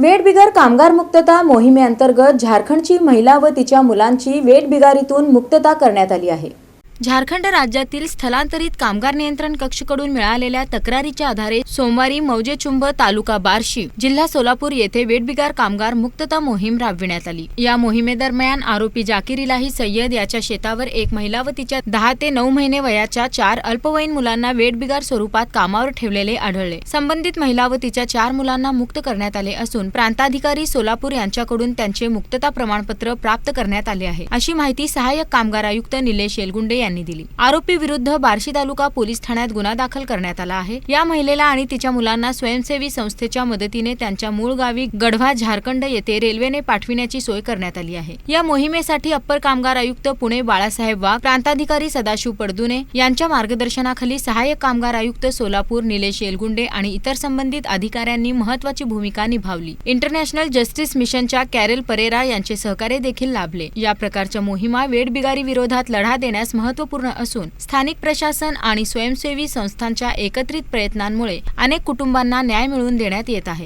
वेठबिगार कामगार मुक्तता मोहिमेअंतर्गत झारखंडची महिला व तिच्या मुलांची वेठबिगारीतून मुक्तता करण्यात आली आहे. झारखंड राज्यातील स्थलांतरित कामगार नियंत्रण कक्षकडून मिळालेल्या तक्रारीच्या आधारे सोमवारी मौजेचुंब तालुका बार्शी जिल्हा सोलापूर येथे वेठबिगार कामगार मुक्तता मोहीम राबविण्यात आली. या मोहिमेदरम्यान आरोपी जाकीर इलाही सय्यद याच्या शेतावर एक महिला व तिच्या दहा ते नऊ महिने वयाच्या चार अल्पवयीन मुलांना वेठबिगार स्वरूपात कामावर ठेवलेले आढळले. संबंधित महिला व तिच्या चार मुलांना मुक्त करण्यात आले असून प्रांताधिकारी सोलापूर यांच्याकडून त्यांचे मुक्तता प्रमाणपत्र प्राप्त करण्यात आले आहे. अशी माहिती सहाय्यक कामगार आयुक्त निलेश येलगुंडे यांनी दिली. आरोपी विरुद्ध बार्शी तालुका पोलीस ठाण्यात गुन्हा दाखल करण्यात आला आहे. या महिलेला आणि तिच्या मुलांना स्वयंसेवी संस्थेच्या मदतीने त्यांच्या मूळ गावी गढवा झारखंड येथे रेल्वेने पाठविण्याची सोय करण्यात आली आहे. या मोहिमेसाठी अप्पर कामगार आयुक्त पुणे बाळासाहेब वाघ प्रांताधिकारी सदाशिव पडदुने यांच्या मार्गदर्शनाखाली सहाय्यक कामगार आयुक्त सोलापूर निलेश येलगुंडे आणि इतर संबंधित अधिकाऱ्यांनी महत्वाची भूमिका निभावली. इंटरनॅशनल जस्टिस मिशनच्या कॅरेल परेरा यांचे सहकार्य देखील लाभले. या प्रकारच्या मोहिमा वेडबिगारी विरोधात लढा देण्यास महत्त्वपूर्ण असून स्थानिक प्रशासन आणि स्वयंसेवी संस्थांच्या एकत्रित प्रयत्नांमुळे अनेक कुटुंबांना न्याय मिळवून देण्यात येत आहे.